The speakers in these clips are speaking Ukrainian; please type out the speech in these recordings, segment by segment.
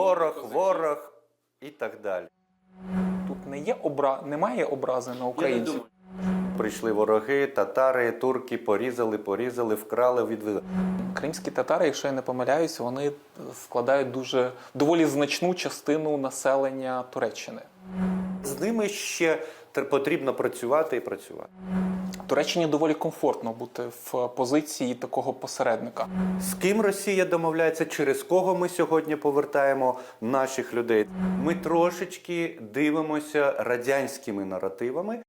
ворог, ворог і так далі. Тут не є обра... немає образи на українців. Прийшли вороги, татари, турки, порізали, порізали, вкрали, відвели. Кримські татари, якщо я не помиляюсь, вони складають дуже доволі значну частину населення Туреччини. З ними ще потрібно працювати і працювати. Туреччині доволі комфортно бути в позиції такого посередника. З ким Росія домовляється, через кого ми сьогодні повертаємо наших людей? Ми трошечки дивимося радянськими наративами.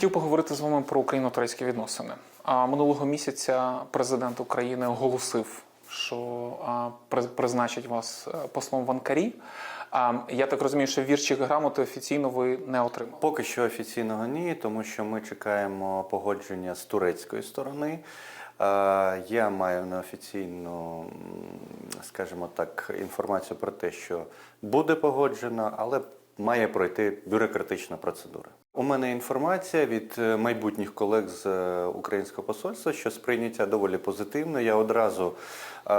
Хотів поговорити з вами про україно-турецькі відносини. А минулого місяця президент України оголосив, що призначить вас е, послом в Анкарі. А, я так розумію, що вірчих грамоти офіційно ви не отримали. Поки що офіційного ні, тому що ми чекаємо погодження з турецької сторони. Я маю неофіційну, скажімо так, інформацію про те, що буде погоджено, але має пройти бюрократична процедура. У мене інформація від е, майбутніх колег з е, українського посольства, що сприйняття доволі позитивно. Я одразу е,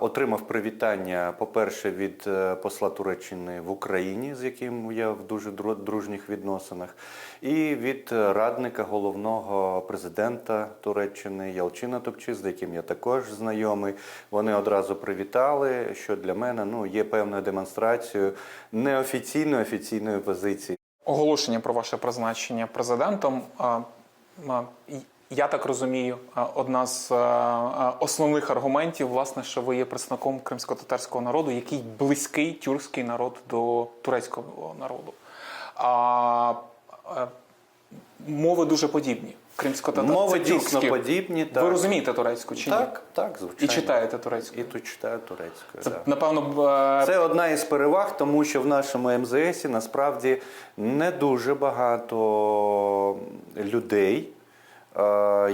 отримав привітання, по-перше, від е, посла Туреччини в Україні, з яким я в дуже дружніх відносинах, і від радника головного президента Туреччини Ялчина Топчи, з яким я також знайомий. Вони одразу привітали, що для мене ну, є певною демонстрацією неофіційної офіційної позиції. Оголошення про ваше призначення президентом. Я так розумію, одна з основних аргументів, власне, що ви є представником кримсько-татарського народу, який близький тюркський народ до турецького народу. А, мови дуже подібні. Кримсько-татарські Мови дійсно подібні. Так. Ви розумієте турецьку чи ні? Так, так, звичайно. І читаєте турецьку. І тут читаю турецькою. Це, так. напевно, б, е, Це одна із переваг, тому що в нашому МЗС насправді не дуже багато людей,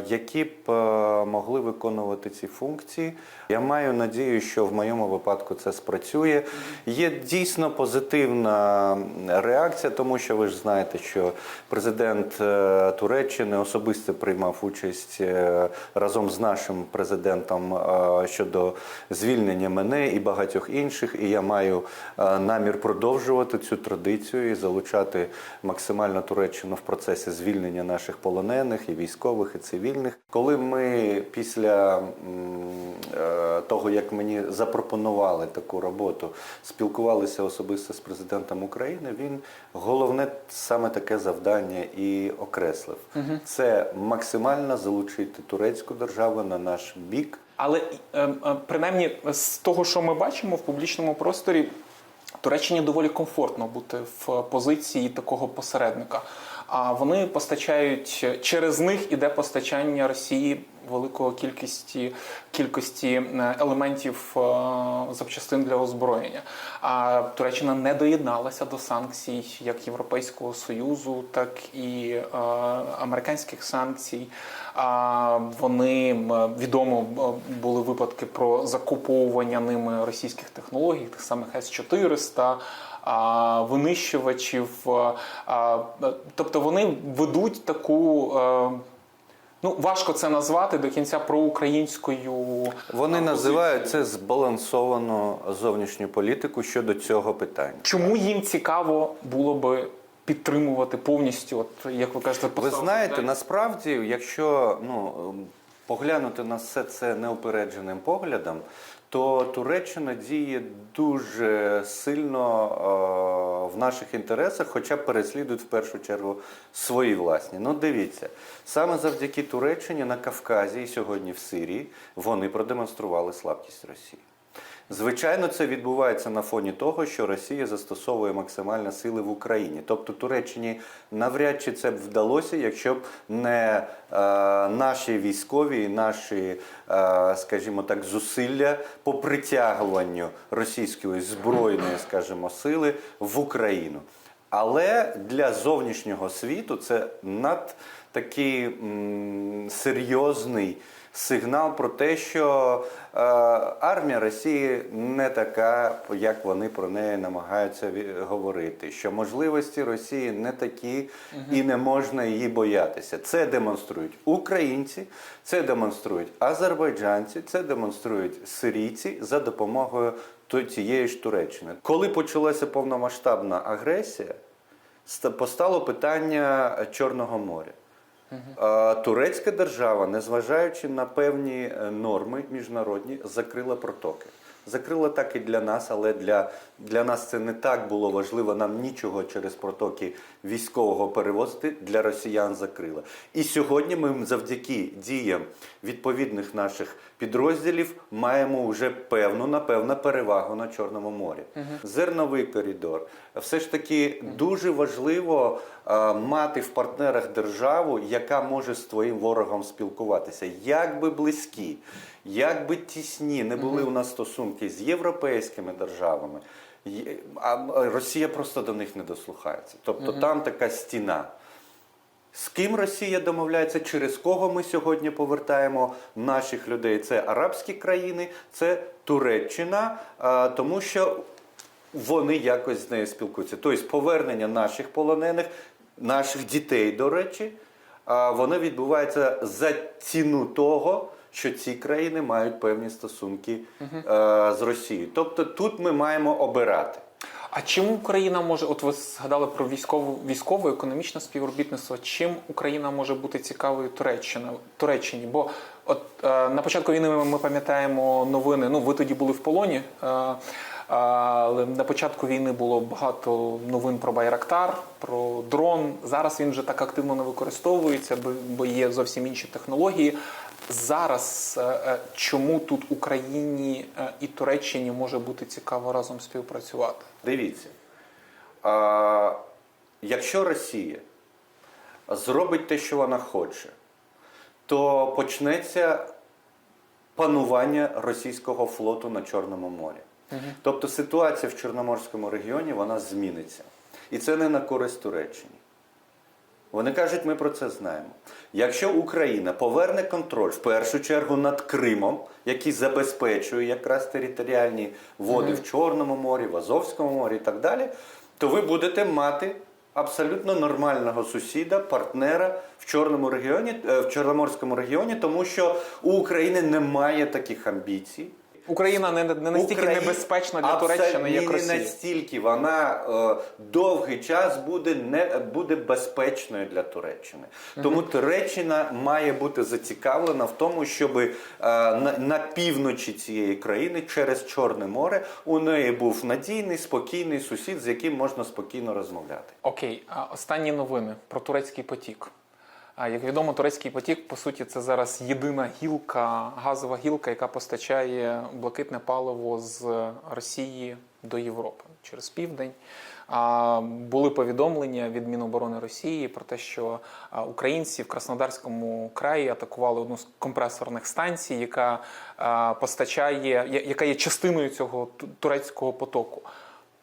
які б е, могли виконувати ці функції. Я маю надію, що в моєму випадку це спрацює. Є дійсно позитивна реакція, тому що ви ж знаєте, що президент е, Туреччини особисто приймав участь е, разом з нашим президентом е, щодо звільнення мене і багатьох інших. І я маю е, намір продовжувати цю традицію і залучати максимально Туреччину в процесі звільнення наших полонених і військових, і цивільних. Коли ми після е, того, як мені запропонували таку роботу, спілкувалися особисто з президентом України, він головне саме таке завдання і окреслив. Це максимально залучити турецьку державу на наш бік. Але е, е, принаймні з того, що ми бачимо в публічному просторі, Туреччині доволі комфортно бути в позиції такого посередника. А вони постачають через них іде постачання Росії великої кількості кількості е, елементів е, запчастин для озброєння. А Туреччина не доєдналася до санкцій як Європейського союзу, так і е, американських санкцій. А вони відомо були випадки про закуповування ними російських технологій, тих самих С-400, а, винищувачів. Тобто вони ведуть таку. Ну, важко це назвати до кінця проукраїнською. Вони а, називають це збалансовану зовнішню політику щодо цього питання. Чому їм цікаво було би підтримувати повністю, от як ви кажете, Ви знаєте, далі? насправді, якщо ну, ем, поглянути на все це неупередженим поглядом, то Туреччина діє дуже сильно е, в наших інтересах, хоча переслідують в першу чергу свої власні. Ну, дивіться, саме завдяки Туреччині на Кавказі і сьогодні в Сирії вони продемонстрували слабкість Росії. Звичайно, це відбувається на фоні того, що Росія застосовує максимальні сили в Україні. Тобто Туреччині навряд чи це б вдалося, якщо б не е, наші військові наші, е, скажімо так, зусилля по притягуванню російської збройної, скажімо, сили в Україну. Але для зовнішнього світу це над такий м, серйозний сигнал про те, що е, армія Росії не така, як вони про неї намагаються говорити. Що можливості Росії не такі і не можна її боятися. Це демонструють українці, це демонструють азербайджанці, це демонструють сирійці за допомогою тієї ж Туреччини. Коли почалася повномасштабна агресія, ста- постало питання Чорного моря. Турецька держава, незважаючи на певні е, норми міжнародні, закрила протоки. Закрила так і для нас, але для, для нас це не так було важливо. Нам нічого через протоки військового перевозити для росіян закрила. І сьогодні ми завдяки діям відповідних наших підрозділів маємо вже певну, напевно, перевагу на Чорному морі. Зерновий коридор. Все ж таки дуже важливо е, мати в партнерах державу, яка може з твоїм ворогом спілкуватися. Як би близькі, як би тісні не були у нас стосунки з європейськими державами, а Росія просто до них не дослухається. Тобто там така стіна. З ким Росія домовляється, через кого ми сьогодні повертаємо наших людей? Це арабські країни, це Туреччина, тому що вони якось з нею спілкуються. Тобто повернення наших полонених, наших дітей, до речі, воно відбувається за ціну того, що ці країни мають певні стосунки е, з Росією. Тобто тут ми маємо обирати. А чим Україна може, от ви згадали про військову військове економічне співробітництво, чим Україна може бути цікавою Туреччина, Туреччині? Бо от е, на початку війни ми, ми пам'ятаємо новини. Ну, ви тоді були в полоні. Е, е, але на початку війни було багато новин про Байрактар, про дрон. Зараз він вже так активно не використовується, бо, бо є зовсім інші технології. Зараз е, е, чому тут Україні е, і Туреччині може бути цікаво разом співпрацювати? Дивіться, а, якщо Росія зробить те, що вона хоче, то почнеться панування російського флоту на Чорному морі. Тобто ситуація в Чорноморському регіоні вона зміниться. І це не на користь Туреччині. Вони кажуть, ми про це знаємо. Якщо Україна поверне контроль в першу чергу над Кримом, який забезпечує якраз територіальні води в Чорному морі, в Азовському морі і так далі, то ви будете мати абсолютно нормального сусіда, партнера в Чорному регіоні, е, в Чорноморському регіоні, тому що у України немає таких амбіцій. Україна не, не настільки Україна- небезпечна для Абсолютно Туреччини, як не настільки вона е, довгий час буде не буде безпечною для Туреччини. Тому Туреччина має бути зацікавлена в тому, щоб е, на, на півночі цієї країни через Чорне море у неї був надійний, спокійний сусід, з яким можна спокійно розмовляти. Окей, а останні новини про турецький потік. Як відомо, турецький потік, по суті, це зараз єдина гілка, газова гілка, яка постачає блакитне паливо з Росії до Європи через південь. Були повідомлення від Міноборони Росії про те, що українці в Краснодарському краї атакували одну з компресорних станцій, яка постачає, яка є частиною цього турецького потоку.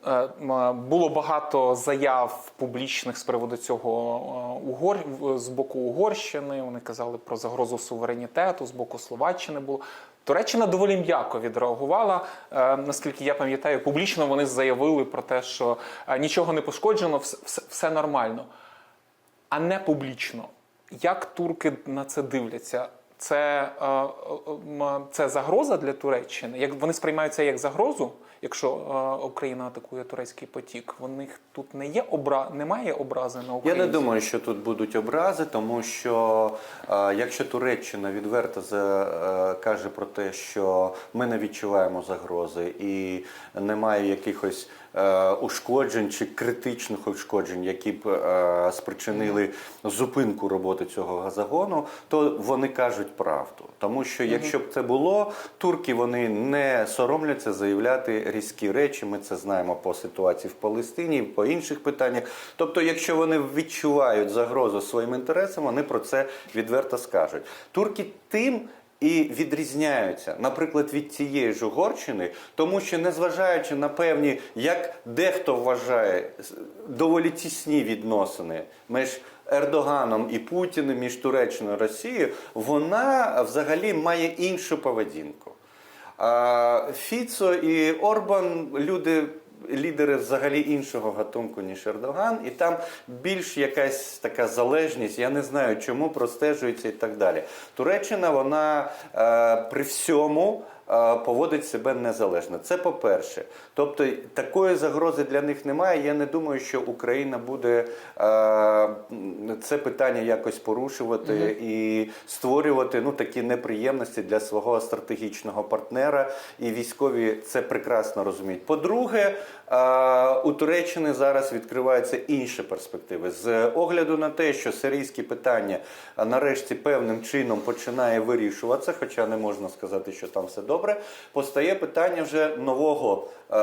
Е, Було багато заяв публічних з приводу цього е, Угор... з боку Угорщини. Вони казали про загрозу суверенітету, з боку Словаччини було. Туреччина доволі м'яко відреагувала. Е, Наскільки я пам'ятаю, публічно вони заявили про те, що нічого не пошкоджено, все нормально. А не публічно. Як турки на це дивляться? Це, е, е, це загроза для Туреччини? Як вони сприймають це як загрозу, якщо е, Україна атакує турецький потік? В них тут не є обра... немає образи на Я не думаю, що тут будуть образи, тому що якщо Туреччина відверто каже про те, що ми не відчуваємо загрози і немає якихось ушкоджень чи критичних ушкоджень, які б е, спричинили зупинку роботи цього газогону, то вони кажуть правду. Тому що якщо б це було, турки вони не соромляться заявляти різкі речі. Ми це знаємо по ситуації в Палестині, по інших питаннях. Тобто, якщо вони відчувають загрозу своїм інтересам, вони про це відверто скажуть. Турки тим. І відрізняються, наприклад, від цієї ж Угорщини, тому що незважаючи на певні, як дехто вважає, доволі тісні відносини між Ердоганом і Путіним, між Туреччиною і Росією, вона взагалі має іншу поведінку. Фіцо і Орбан люди. Лідери взагалі іншого гатунку, ніж Ердоган, і там більш якась така залежність, я не знаю, чому простежується і так далі. Туреччина, вона е, при всьому поводить себе незалежно. Це по-перше. Тобто такої загрози для них немає. Я не думаю, що Україна буде е, це питання якось порушувати і створювати ну, такі неприємності для свого стратегічного партнера. І військові це прекрасно розуміють. По-друге, е, у Туреччини зараз відкриваються інші перспективи. З огляду на те, що сирійське питання нарешті певним чином починає вирішуватися, хоча не можна сказати, що там все добре, постає питання вже нового е,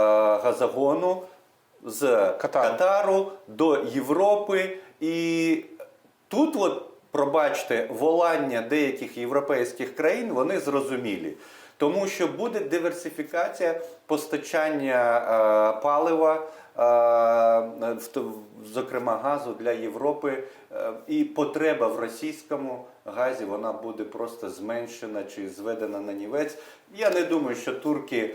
газогону з Катару. Катару до Європи. І тут, от, пробачте, волання деяких європейських країн вони зрозумілі. Тому що буде диверсифікація постачання е, палива, е, зокрема газу для Європи, е, і потреба в російському газі вона буде просто зменшена чи зведена на нівець. Я не думаю, що турки, е,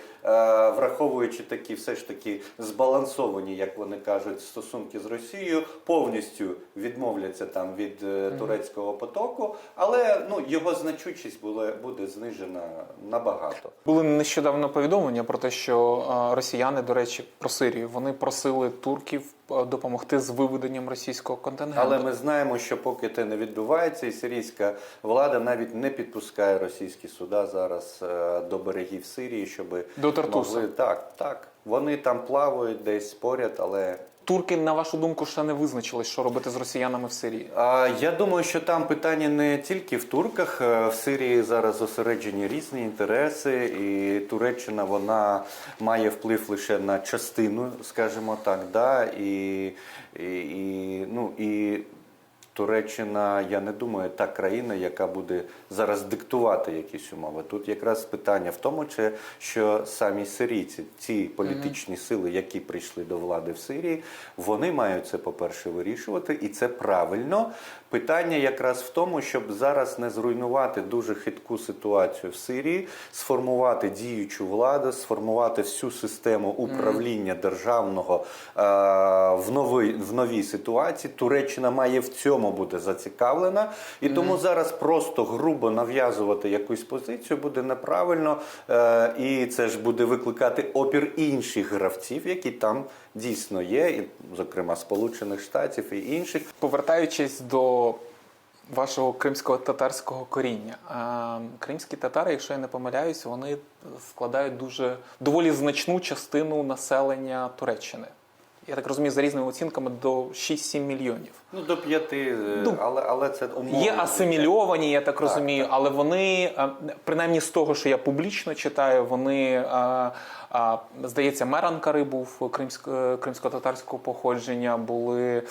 враховуючи такі все ж таки збалансовані, як вони кажуть, стосунки з Росією, повністю відмовляться там від е, турецького потоку, але ну його значущість буде, буде знижена набагато. Були нещодавно повідомлення про те, що е, росіяни, до речі, про Сирію, вони просили турків допомогти з виведенням російського контингенту. Але ми знаємо, що поки це не відбувається, і сирійська влада навіть не підпускає російські суда зараз е, до берегів Сирії, щоб До Тартуса. могли так, так. Вони там плавають десь поряд, але Турки, на вашу думку, ще не визначились, що робити з росіянами в Сирії. А, Я думаю, що там питання не тільки в турках. Е, В Сирії зараз зосереджені різні інтереси, і Туреччина вона має вплив лише на частину, скажімо так, да, і, і, і, ну, і Туреччина, я не думаю, та країна, яка буде зараз диктувати якісь умови. Тут якраз питання в тому, чи що самі сирійці, ці політичні сили, які прийшли до влади в Сирії, вони мають це, по-перше, вирішувати, і це правильно. Питання якраз в тому, щоб зараз не зруйнувати дуже хитку ситуацію в Сирії, сформувати діючу владу, сформувати всю систему управління державного е, в новій, в новій ситуації. Туреччина має в цьому бути зацікавлена, і тому зараз просто грубо нав'язувати якусь позицію буде неправильно, е, і це ж буде викликати опір інших гравців, які там дійсно є, і, зокрема Сполучених Штатів і інших. Повертаючись до вашого кримсько-татарського коріння, Е, кримські татари, якщо я не помиляюсь, вони складають дуже доволі значну частину населення Туреччини. Я так розумію, за різними оцінками до 6-7 мільйонів. Ну до п'яти, е, Ну, але але це умовно. Є асимільовані, я так розумію, так. але вони, е, принаймні з того, що я публічно читаю, вони, е, е, здається, мер Анкари був кримсько- кримсько-татарського походження, були е,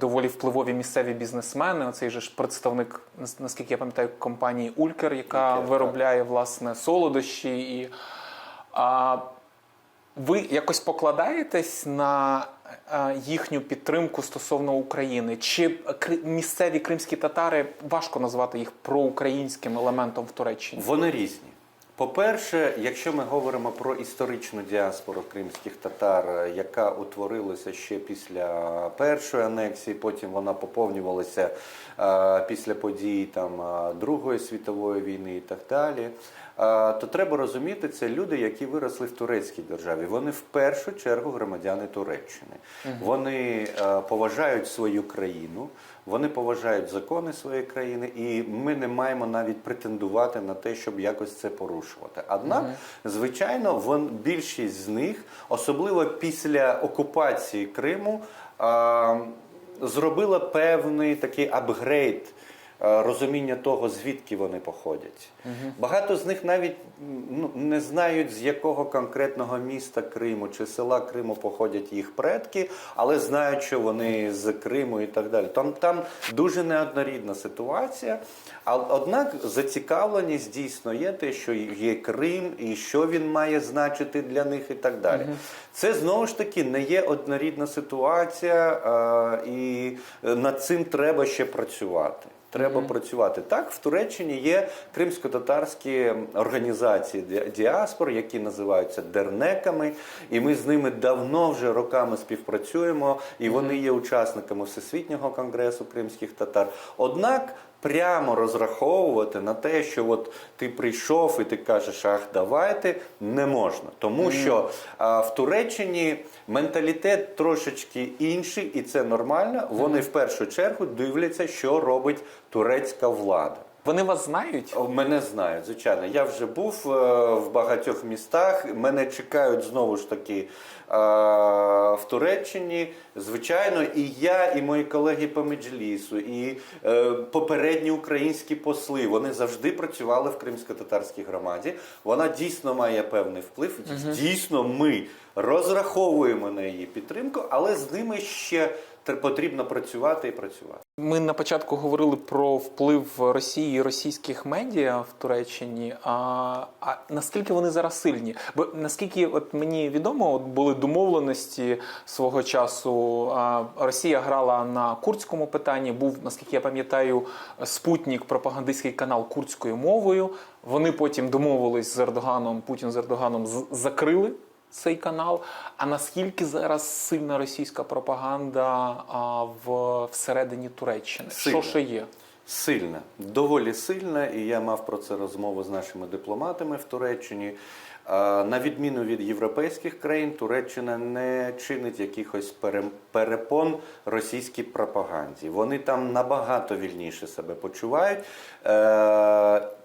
доволі впливові місцеві бізнесмени. Оцей же ж представник, наскільки я пам'ятаю, компанії Улькер, яка Улькер, виробляє власне солодощі. І, а, ви якось покладаєтесь на е, їхню підтримку стосовно України? Чи місцеві кримські татари важко назвати їх проукраїнським елементом в Туреччині? Вони різні. По-перше, якщо ми говоримо про історичну діаспору кримських татар, е, яка утворилася ще після першої анексії, потім вона поповнювалася е, після подій там Другої світової війни і так далі. То треба розуміти, це люди, які виросли в турецькій державі. Вони в першу чергу громадяни Туреччини. Вони е, поважають свою країну, вони поважають закони своєї країни, і ми не маємо навіть претендувати на те, щоб якось це порушувати. Однак, звичайно, вон, більшість з них, особливо після окупації Криму, зробила певний такий апгрейд розуміння того, звідки вони походять. Багато з них навіть ну, не знають, з якого конкретного міста Криму чи села Криму походять їх предки, але знають, що вони з Криму і так далі. Там, там дуже неоднорідна ситуація. А однак зацікавленість дійсно є те, що є Крим і що він має значити для них, і так далі. Це знову ж таки не є однорідна ситуація, е, і над цим треба ще працювати. Треба працювати так. В Туреччині є кримсько-татарські організації ді- діаспор, які називаються дернеками, і ми з ними давно вже роками співпрацюємо, і вони є учасниками всесвітнього конгресу кримських татар. Однак прямо розраховувати на те, що от ти прийшов і ти кажеш, ах, давайте, не можна. Тому що а, в Туреччині менталітет трошечки інший, і це нормально. Вони в першу чергу дивляться, що робить турецька влада. Вони вас знають? О, Мене знають, звичайно. Я вже був е, в багатьох містах. Мене чекають знову ж таки е, в Туреччині. Звичайно, і я, і мої колеги по меджлісу, і е, попередні українські посли. Вони завжди працювали в кримсько-татарській громаді. Вона дійсно має певний вплив. Дійсно, ми розраховуємо на її підтримку, але з ними ще потрібно працювати і працювати. Ми на початку говорили про вплив Росії і російських медіа в Туреччині. А, а наскільки вони зараз сильні? Бо наскільки от мені відомо, от були домовленості свого часу. А, Росія грала на курдському питанні. Був, наскільки я пам'ятаю, спутник, пропагандистський канал курдською мовою. Вони потім домовились з Ердоганом. Путін з Ердоганом з- закрили цей канал. А наскільки зараз сильна російська пропаганда а, в всередині Туреччини? Сильна. Що ще є? Сильна, доволі сильна, і я мав про це розмову з нашими дипломатами в Туреччині. На відміну від європейських країн, Туреччина не чинить якихось перепон російській пропаганді. Вони там набагато вільніше себе почувають.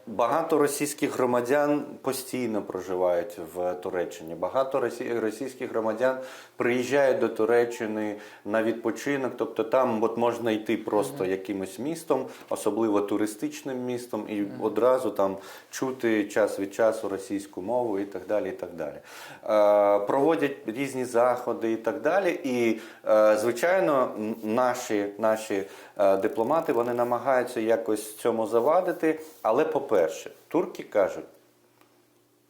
Багато російських громадян постійно проживають в Туреччині. Багато російських громадян приїжджають до Туреччини на відпочинок. Тобто там от можна йти просто якимось містом, особливо туристичним містом, і одразу там чути час від часу російську мову і так далі. І так далі. Е, проводять різні заходи і так далі. І, е, звичайно, наші, наші е, дипломати вони намагаються якось цьому завадити. Але, по-перше, турки кажуть.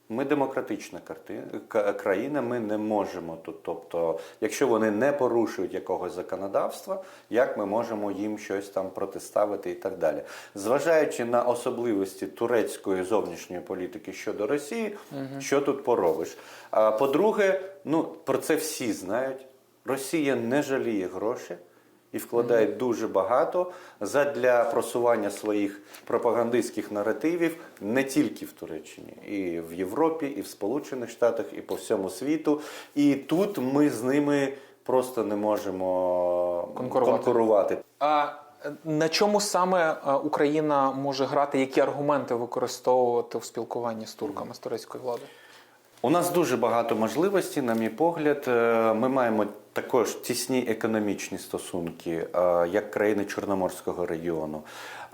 Ми демократична країна, ми не можемо тут. Тобто, якщо вони не порушують якогось законодавства, як ми можемо їм щось там протиставити і так далі. Зважаючи на особливості турецької зовнішньої політики щодо Росії, що тут поробиш? А по-друге, ну про це всі знають. Росія не жаліє гроші і вкладає дуже багато задля просування своїх пропагандистських наративів не тільки в Туреччині, і в Європі, і в Сполучених Штатах, і по всьому світу. І тут ми з ними просто не можемо Конкурувати. конкурувати. А на чому саме е, Україна може грати? Які аргументи використовувати в спілкуванні з турками з турецькою владою? У нас дуже багато можливостей, на мій погляд. Е, Ми маємо також тісні економічні стосунки, е, як країни Чорноморського регіону.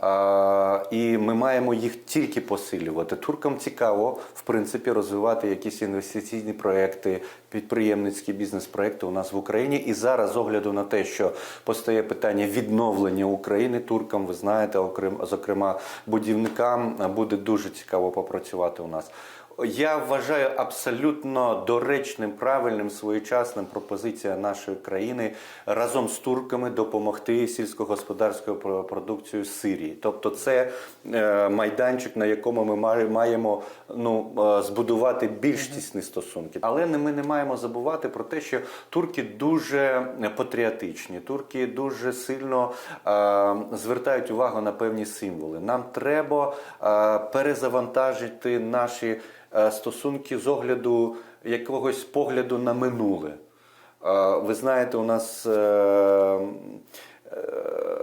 Е, І ми маємо їх тільки посилювати. Туркам цікаво, в принципі, розвивати якісь інвестиційні проекти, підприємницькі бізнес-проекти у нас в Україні. І зараз, з огляду на те, що постає питання відновлення України, туркам, ви знаєте, окрем- зокрема, будівникам буде дуже цікаво попрацювати у нас. Я вважаю абсолютно доречним, правильним, своєчасним пропозиція нашої країни разом з турками допомогти сільськогосподарською про- продукцією Сирії. Тобто, це е, майданчик, на якому ми маємо ну, е, збудувати більш тісні стосунки. Але ми не маємо забувати про те, що турки дуже патріотичні, турки дуже сильно е, звертають увагу на певні символи. Нам треба перезавантажити наші стосунки з огляду якогось погляду на минуле. Е, Ви знаєте, у нас е, е,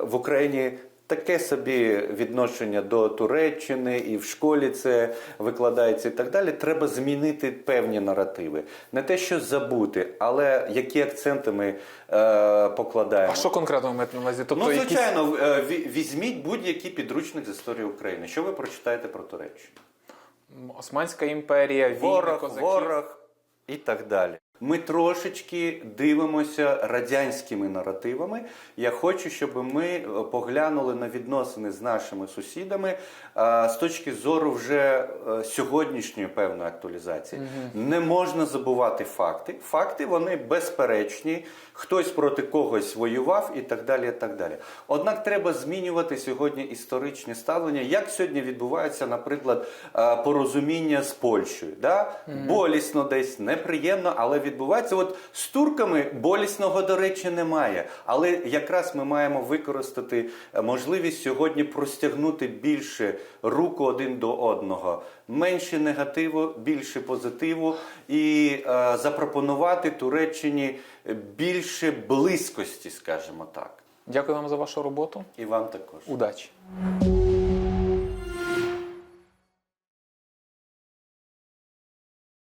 в Україні таке собі відношення до Туреччини, і в школі це викладається і так далі. Треба змінити певні наративи. Не те, що забути, але які акценти ми е, покладаємо. А що конкретно маєте на увазі? Тобто ну, звичайно, е, ві- візьміть будь-який підручник з історії України. Що ви прочитаєте про Туреччину? Османська імперія, війни, ворог, козаків. ворог і так далі. Ми трошечки дивимося радянськими наративами. Я хочу, щоб ми е, поглянули на відносини з нашими сусідами з точки зору вже е, сьогоднішньої певної актуалізації. Не можна забувати факти. Факти вони безперечні. Хтось проти когось воював і так далі. І так далі. Однак треба змінювати сьогодні історичні ставлення, як сьогодні відбувається, наприклад, е, порозуміння з Польщею. Да? Болісно десь, неприємно, але відбувається. От з турками болісного, до речі, немає. Але якраз ми маємо використати е, можливість сьогодні простягнути більше руку один до одного, менше негативу, більше позитиву і е, запропонувати Туреччині більше близькості, скажімо так. Дякую вам за вашу роботу. І вам також. Удачі!